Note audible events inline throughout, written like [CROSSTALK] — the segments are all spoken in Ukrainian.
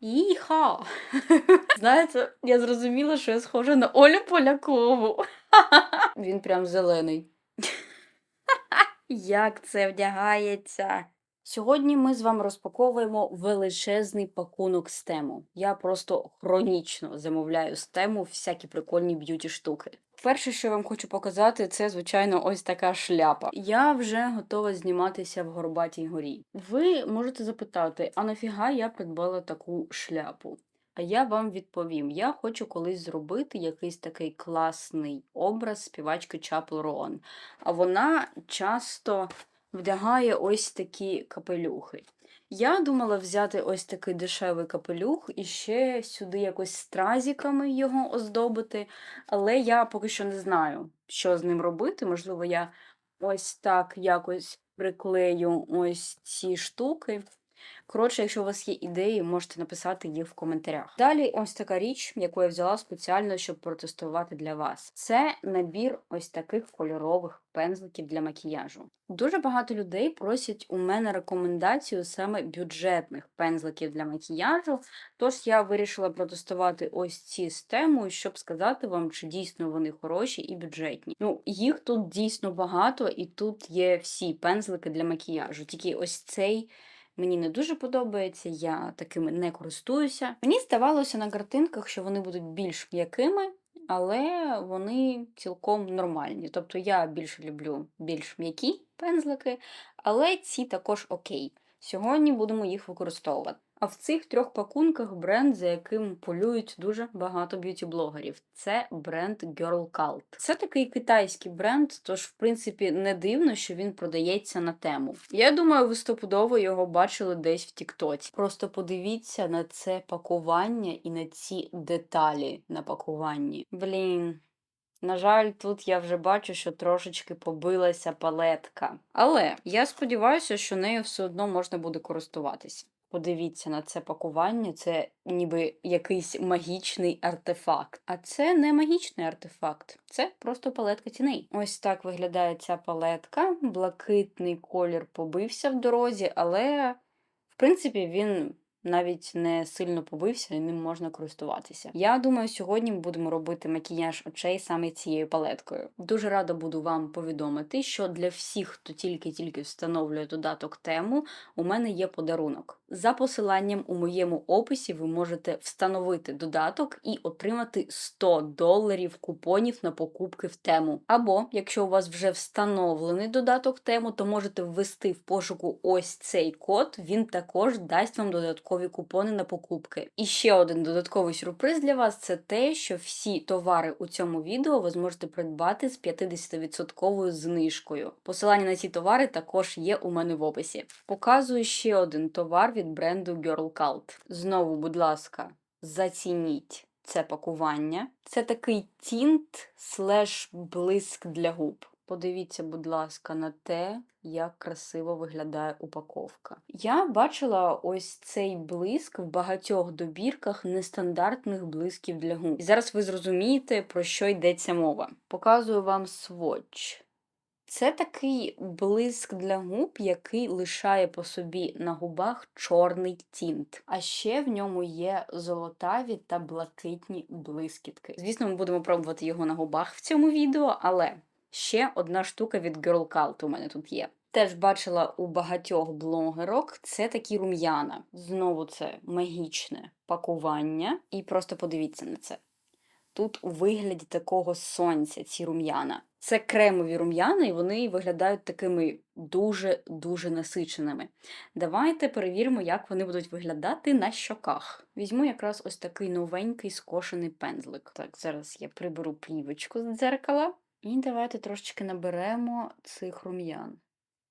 Іха! [LAUGHS] Знаєте, я зрозуміла, що я схожа на Олю Полякову. [LAUGHS] Він прям зелений. [LAUGHS] Як це вдягається? Сьогодні ми з вами розпаковуємо величезний пакунок з тему. Я просто хронічно замовляю з тему всякі прикольні б'юті штуки. Перше, що я вам хочу показати, це, звичайно, ось така шляпа. Я вже готова зніматися в Горбатій горі. Ви можете запитати, а нафіга я придбала таку шляпу? А я вам відповім: я хочу колись зробити якийсь такий класний образ співачки Чапл Роан. А вона часто вдягає ось такі капелюхи. Я думала взяти ось такий дешевий капелюх і ще сюди якось стразіками його оздобити, але я поки що не знаю, що з ним робити. Можливо, я ось так якось приклею ось ці штуки. Коротше, якщо у вас є ідеї, можете написати їх в коментарях. Далі ось така річ, яку я взяла спеціально, щоб протестувати для вас. Це набір ось таких кольорових пензликів для макіяжу. Дуже багато людей просять у мене рекомендацію саме бюджетних пензликів для макіяжу. Тож я вирішила протестувати ось ці з темою, щоб сказати вам, чи дійсно вони хороші і бюджетні. Ну, їх тут дійсно багато, і тут є всі пензлики для макіяжу. Тільки ось цей. Мені не дуже подобається, я такими не користуюся. Мені здавалося на картинках, що вони будуть більш м'якими, але вони цілком нормальні. Тобто я більше люблю більш м'які пензлики, але ці також окей. Сьогодні будемо їх використовувати. А в цих трьох пакунках бренд, за яким полюють дуже багато б'юті-блогерів. Це бренд Girl Cult. Це такий китайський бренд, тож, в принципі, не дивно, що він продається на тему. Я думаю, ви стопудово його бачили десь в Тіктоці. Просто подивіться на це пакування і на ці деталі на пакуванні. Блін. На жаль, тут я вже бачу, що трошечки побилася палетка. Але я сподіваюся, що нею все одно можна буде користуватися. Подивіться на це пакування, це ніби якийсь магічний артефакт. А це не магічний артефакт, це просто палетка тіней. Ось так виглядає ця палетка. Блакитний колір побився в дорозі, але в принципі він навіть не сильно побився і ним можна користуватися. Я думаю, сьогодні ми будемо робити макіяж очей саме цією палеткою. Дуже рада буду вам повідомити, що для всіх, хто тільки-тільки встановлює додаток тему, у мене є подарунок. За посиланням у моєму описі ви можете встановити додаток і отримати 100 доларів купонів на покупки в тему. Або, якщо у вас вже встановлений додаток тему, то можете ввести в пошуку ось цей код, він також дасть вам додаткові купони на покупки. І ще один додатковий сюрприз для вас це те, що всі товари у цьому відео ви зможете придбати з 50% знижкою. Посилання на ці товари також є у мене в описі. Показую ще один товар від бренду Girl Cult. Знову, будь ласка, зацініть це пакування. Це такий тінт слеш блиск для губ. Подивіться, будь ласка, на те, як красиво виглядає упаковка. Я бачила ось цей блиск в багатьох добірках нестандартних блисків для губ. І зараз ви зрозумієте, про що йдеться мова. Показую вам сводч. Це такий блиск для губ, який лишає по собі на губах чорний тінт. А ще в ньому є золотаві та блакитні блискітки. Звісно, ми будемо пробувати його на губах в цьому відео, але ще одна штука від Girl Cult у мене тут є. Теж бачила у багатьох блогерок це такі рум'яна. Знову це магічне пакування. І просто подивіться на це. Тут у вигляді такого сонця ці рум'яна. Це кремові рум'яна, і вони виглядають такими дуже-дуже насиченими. Давайте перевіримо, як вони будуть виглядати на щоках. Візьму якраз ось такий новенький скошений пензлик. Так, зараз я приберу плівочку з дзеркала. І давайте трошечки наберемо цих рум'ян.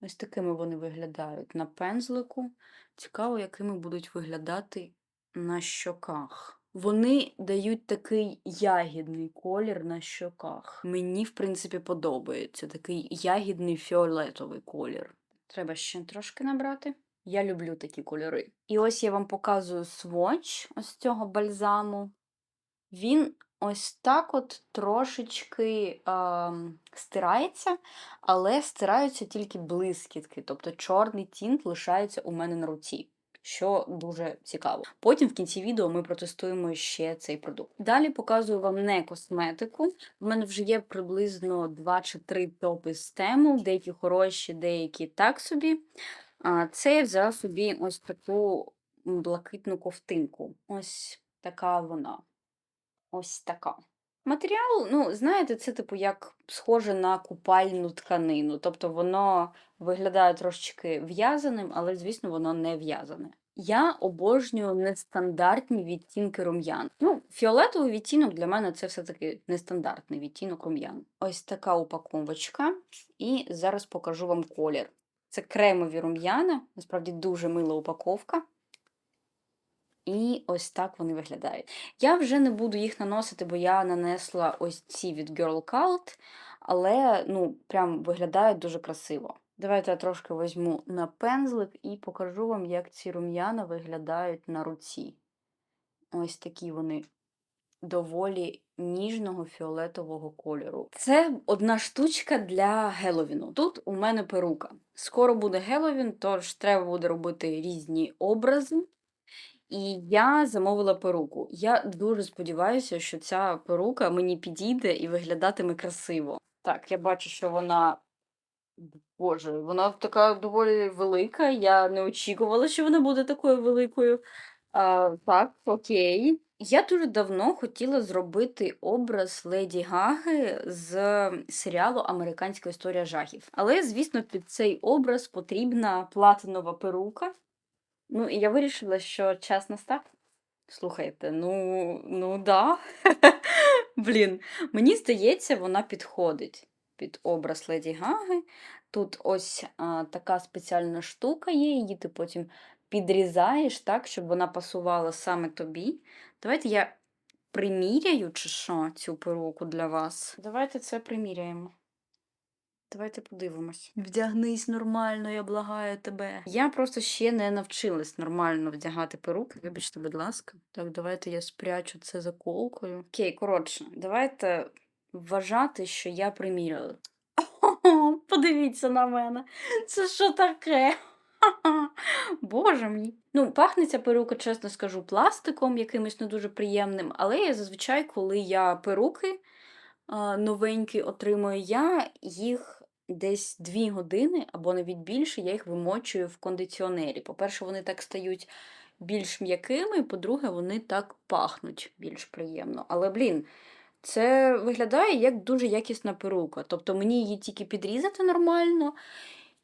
Ось такими вони виглядають на пензлику. Цікаво, якими будуть виглядати на щоках. Вони дають такий ягідний колір на щоках. Мені, в принципі, подобається такий ягідний фіолетовий колір. Треба ще трошки набрати. Я люблю такі кольори. І ось я вам показую сводч ось цього бальзаму. Він ось так от трошечки е, стирається, але стираються тільки блискітки, тобто чорний тінт лишається у мене на руці. що дуже цікаво. Потім в кінці відео ми протестуємо ще цей продукт. Далі показую вам не косметику. У мене вже є приблизно 2 чи 3 топи з тему, деякі хороші, деякі так собі. А, Це я взяла собі ось таку блакитну ковтинку. Ось така вона. Ось така. Матеріал, ну, знаєте, це типу як схоже на купальну тканину. Тобто воно виглядає трошечки в'язаним, але, звісно, воно не в'язане. Я обожнюю нестандартні відтінки рум'ян. Ну, фіолетовий відтінок для мене це все-таки нестандартний відтінок рум'ян. Ось така упаковочка. І зараз покажу вам колір. Це кремові рум'яна, насправді дуже мила упаковка. І ось так вони виглядають. Я вже не буду їх наносити, бо я нанесла ось ці від Girl Cult, але ну, прям виглядають дуже красиво. Давайте я трошки візьму на пензлик і покажу вам, як ці рум'яна виглядають на руці. Ось такі вони доволі ніжного фіолетового кольору. Це одна штучка для Геловіну. Тут у мене перука. Скоро буде Геловін, тож треба буде робити різні образи. І я замовила перуку. Я дуже сподіваюся, що ця перука мені підійде і виглядатиме красиво. Так, я бачу, що вона. Боже, вона така доволі велика. Я не очікувала, що вона буде такою великою. А, так, окей. Я дуже давно хотіла зробити образ Леді Гаги з серіалу Американська історія жахів. Але, звісно, під цей образ потрібна платинова перука. Ну, і я вирішила, що час настав. Слухайте, ну, ну да. [LAUGHS] Блін, мені здається, вона підходить під образ Леді Гаги. Тут ось а, така спеціальна штука є, її ти потім підрізаєш так, щоб вона пасувала саме тобі. Давайте я приміряю, чи що, цю перуку для вас. Давайте це приміряємо. Давайте подивимось. Вдягнись нормально, я благаю тебе. Я просто ще не навчилась нормально вдягати перуки. Вибачте, будь ласка. Так, давайте я спрячу це заколкою. Окей, коротше, давайте вважати, що я приміряла. О, [LAUGHS] подивіться на мене. Це що таке? [LAUGHS] Боже мій. Ну, пахне ця перука, чесно скажу, пластиком, якимось не дуже приємним, але я зазвичай, коли я перуки новенькі отримую, я їх десь 2 години або навіть більше, я їх вимочую в кондиціонері. По-перше, вони так стають більш м'якими, по-друге, вони так пахнуть більш приємно. Але, блін, це виглядає як дуже якісна перука. Тобто мені її тільки підрізати нормально,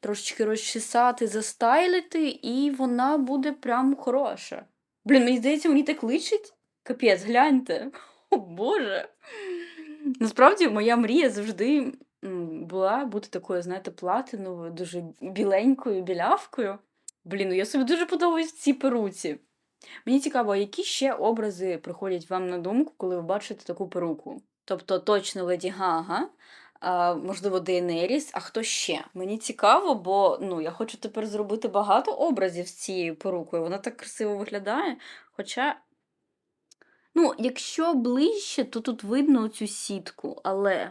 трошечки розчесати, застайлити, і вона буде прям хороша. Блін, мені здається, мені так личить. Капець, гляньте. О Боже. Насправді, моя мрія завжди була бути такою, знаєте, платиновою, дуже біленькою, білявкою. Блін, ну я собі дуже подобаюсь в цій перуці. Мені цікаво, які ще образи приходять вам на думку, коли ви бачите таку перуку? Тобто точно Леді Гага, можливо, Дейенеріс, а хто ще? Мені цікаво, бо ну, я хочу тепер зробити багато образів з цією перукою. Вона так красиво виглядає. Хоча, ну, якщо ближче, то тут видно цю сітку, але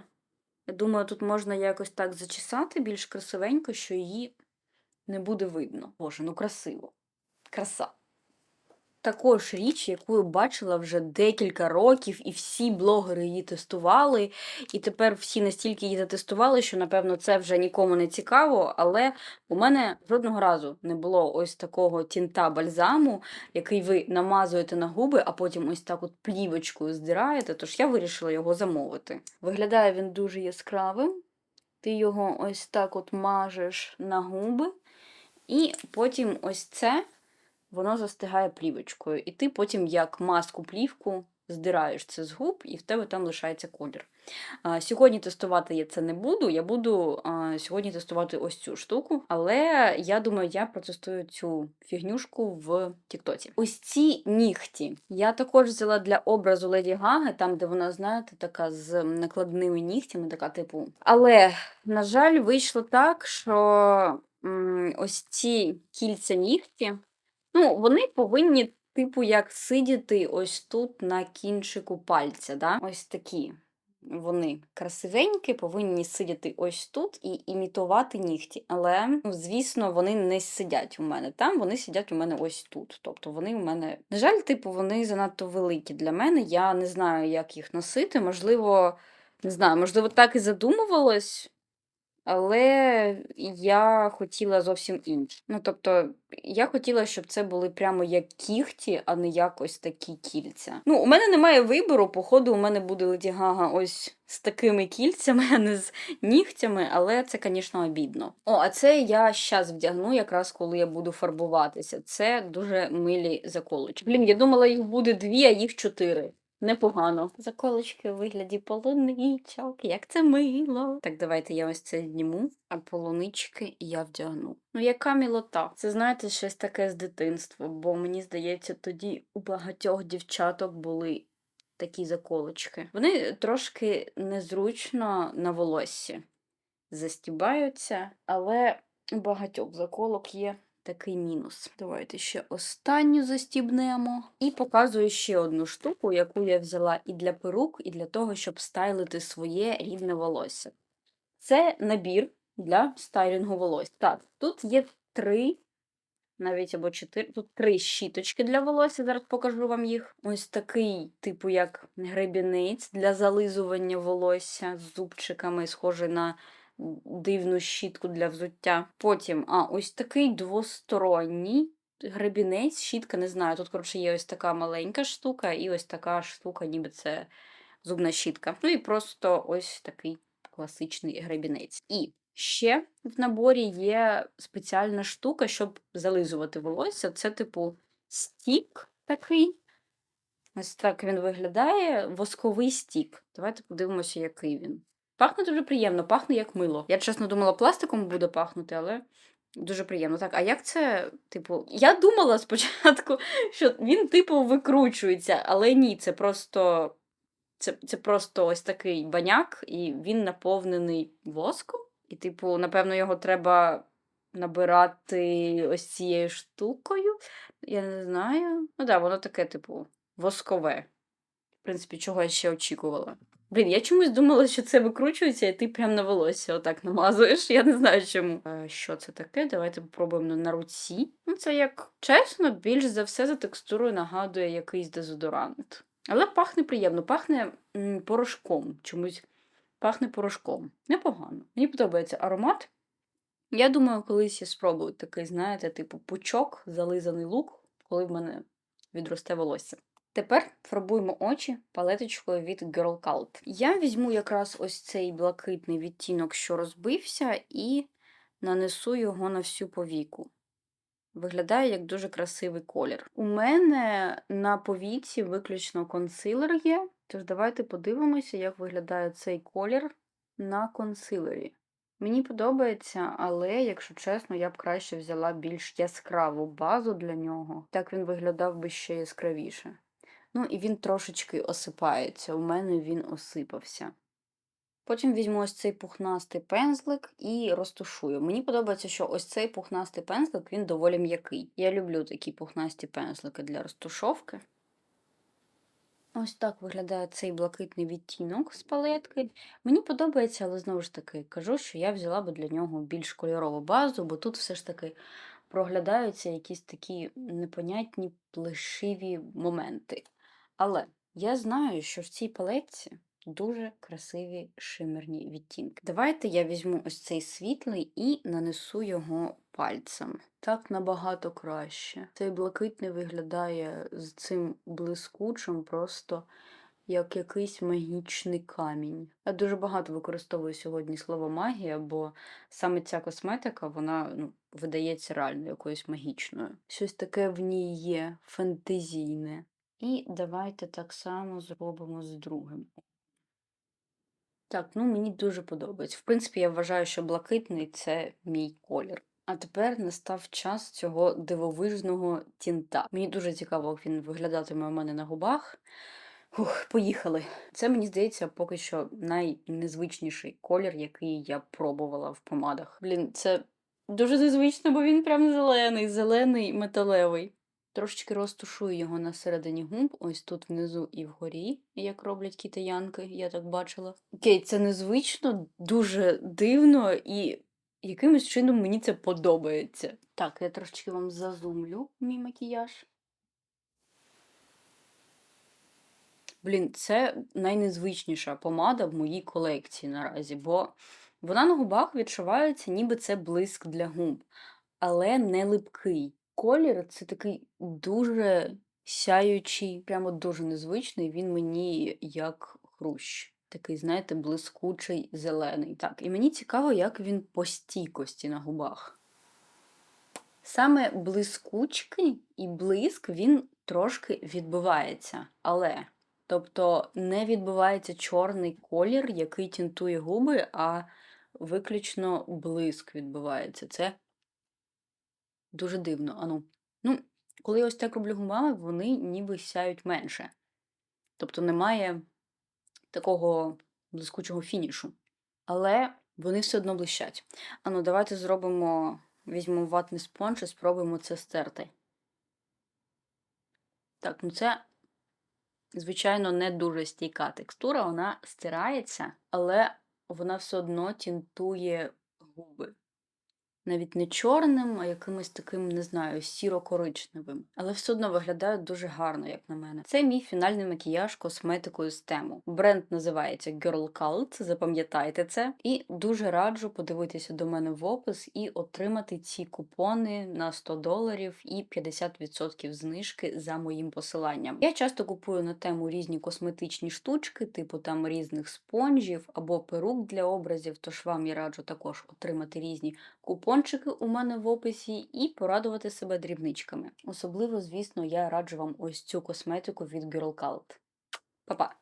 думаю, тут можна якось так зачесати більш красивенько, що її не буде видно. Боже, ну красиво. Краса. Також річ, яку я бачила вже декілька років, і всі блогери її тестували. І тепер всі настільки її затестували, що, напевно, це вже нікому не цікаво. Але у мене жодного разу не було ось такого тінта бальзаму, який ви намазуєте на губи, а потім ось так от плівочкою здираєте. Тож я вирішила його замовити. Виглядає він дуже яскравим. Ти його ось так от мажеш на губи, і потім ось це воно застигає плівочкою. І ти потім, як маску плівку, здираєш це з губ, і в тебе там лишається колір. Сьогодні тестувати я це не буду. Я буду сьогодні тестувати ось цю штуку, але я думаю, я протестую цю фігнюшку в Тіктоці. Ось ці нігті. Я також взяла для образу Леді Гаги, там, де вона, знаєте, така з накладними нігтями, така типу. Але, на жаль, вийшло так, що ось ці кільця нігті. Ну, вони повинні, типу, як сидіти ось тут на кінчику пальця. Да? Ось такі вони красивенькі, повинні сидіти ось тут і імітувати нігті. Але, ну, звісно, вони не сидять у мене там, вони сидять у мене ось тут. Тобто вони у мене. На жаль, типу, вони занадто великі для мене. Я не знаю, як їх носити. Можливо, не знаю, можливо, так і задумувалось. Але я хотіла зовсім інше. Ну, тобто, я хотіла, щоб це були прямо як кіхті, а не як ось такі кільця. Ну, у мене немає вибору, походу, у мене буде Леді Гага ось з такими кільцями, а не з нігтями, але це, звісно, обідно. О, а це я щас вдягну, якраз коли я буду фарбуватися. Це дуже милі заколочки. Блін, я думала, їх буде дві, а їх чотири. Непогано. Заколочки у вигляді полуничок, як це мило. Так, давайте я ось це зніму, а полунички я вдягну. Ну, яка мілота. Це, знаєте, щось таке з дитинства, бо мені здається, тоді у багатьох дівчаток були такі заколочки. Вони трошки незручно на волоссі застібаються, але багатьох заколок є такий мінус. Давайте ще останню застібнемо. І показую ще одну штуку, яку я взяла і для перук, і для того, щоб стайлити своє рідне волосся. Це набір для стайлінгу волосся. Так, тут є три, навіть або чотири, тут три щіточки для волосся. Зараз покажу вам їх. Ось такий, типу, як гребінець для зализування волосся з зубчиками, схожий на дивну щітку для взуття. Потім, а, ось такий двосторонній гребінець, щітка, не знаю. Тут, коротше, є ось така маленька штука, і ось така штука, ніби це зубна щітка. Ну і просто ось такий класичний гребінець. І ще в наборі є спеціальна штука, щоб зализувати волосся. Це, типу, стік такий. Ось так він виглядає. Восковий стік. Давайте подивимося, який він. Пахне дуже приємно, пахне як мило. Я чесно думала, пластиком буде пахнути, але дуже приємно. Так, а як це, типу, я думала спочатку, [LAUGHS] що він, типу, викручується, але ні, це просто. Це, це просто ось такий баняк, і він наповнений воском. І, типу, напевно, його треба набирати ось цією штукою. Я не знаю. Ну так, да, воно таке, типу, воскове. В принципі, чого я ще очікувала. Блін, я чомусь думала, що це викручується, і ти прям на волосся отак намазуєш. Я не знаю чому. Е, що це таке? Давайте попробуємо на руці. Ну, це як чесно, більш за все за текстурою нагадує якийсь дезодорант. Але пахне приємно, пахне м, порошком. Чомусь пахне порошком. Непогано. Мені подобається аромат. Я думаю, колись я спробую такий, знаєте, типу пучок, зализаний лук, коли в мене відросте волосся. Тепер фарбуємо очі палеточкою від Girl Cult. Я візьму якраз ось цей блакитний відтінок, що розбився, і нанесу його на всю повіку. Виглядає як дуже красивий колір. У мене на повіці виключно консилер є, тож давайте подивимося, як виглядає цей колір на консилері. Мені подобається, але, якщо чесно, я б краще взяла більш яскраву базу для нього. Так він виглядав би ще яскравіше. Ну, і він трошечки осипається. У мене він осипався. Потім візьму ось цей пухнастий пензлик і розтушую. Мені подобається, що ось цей пухнастий пензлик він доволі м'який. Я люблю такі пухнасті пензлики для розтушовки. Ось так виглядає цей блакитний відтінок з палетки. Мені подобається, але знову ж таки кажу, що я взяла би для нього більш кольорову базу, бо тут все ж таки проглядаються якісь такі непонятні плешиві моменти. Але я знаю, що в цій палетці дуже красиві шимерні відтінки. Давайте я візьму ось цей світлий і нанесу його пальцем. Так набагато краще. Цей блакитний виглядає з цим блискучим, просто як якийсь магічний камінь. Я дуже багато використовую сьогодні слово магія, бо саме ця косметика, вона ну, видається реально якоюсь магічною. Щось таке в ній є, фантазійне. І давайте так само зробимо з другим. Так, ну мені дуже подобається. В принципі, я вважаю, що блакитний це мій колір. А тепер настав час цього дивовижного тінта. Мені дуже цікаво, як він виглядатиме у мене на губах. Ух, поїхали. Це, мені здається, поки що найнезвичніший колір, який я пробувала в помадах. Блін, це дуже незвично, бо він прям зелений, зелений металевий. Трошечки розтушую його на середині губ, ось тут внизу і вгорі, як роблять китаянки, я так бачила. Окей, це незвично, дуже дивно і якимось чином мені це подобається. Так, я трошечки вам зазумлю мій макіяж. Блін, це найнезвичніша помада в моїй колекції наразі, бо вона на губах відчувається, ніби це блиск для губ, але не липкий. Колір це такий дуже сяючий, прямо дуже незвичний. Він мені як хрущ. Такий, знаєте, блискучий зелений. Так, і мені цікаво, як він по стійкості на губах. Саме блискучкий і блиск він трошки відбивається, але тобто не відбивається чорний колір, який тінтує губи, а виключно блиск відбивається. Це дуже дивно. Ану. Ну, коли я ось так роблю губами, вони ніби сяють менше. Тобто немає такого блискучого фінішу. Але вони все одно блищать. Ану, давайте зробимо, візьмемо ватний спонж і спробуємо це стерти. Так, ну це, звичайно, не дуже стійка текстура, вона стирається, але вона все одно тінтує губи. Навіть не чорним, а якимось таким, не знаю, сіро-коричневим. Але все одно виглядають дуже гарно, як на мене. Це мій фінальний макіяж косметикою з тему. Бренд називається Girl Cult, запам'ятайте це. І дуже раджу подивитися до мене в опис і отримати ці купони на 100 доларів і 50% знижки за моїм посиланням. Я часто купую на тему різні косметичні штучки, типу там різних спонжів або перук для образів, тож вам я раджу також отримати різні купончики у мене в описі і порадувати себе дрібничками. Особливо, звісно, я раджу вам ось цю косметику від Girl Cult. Па-па!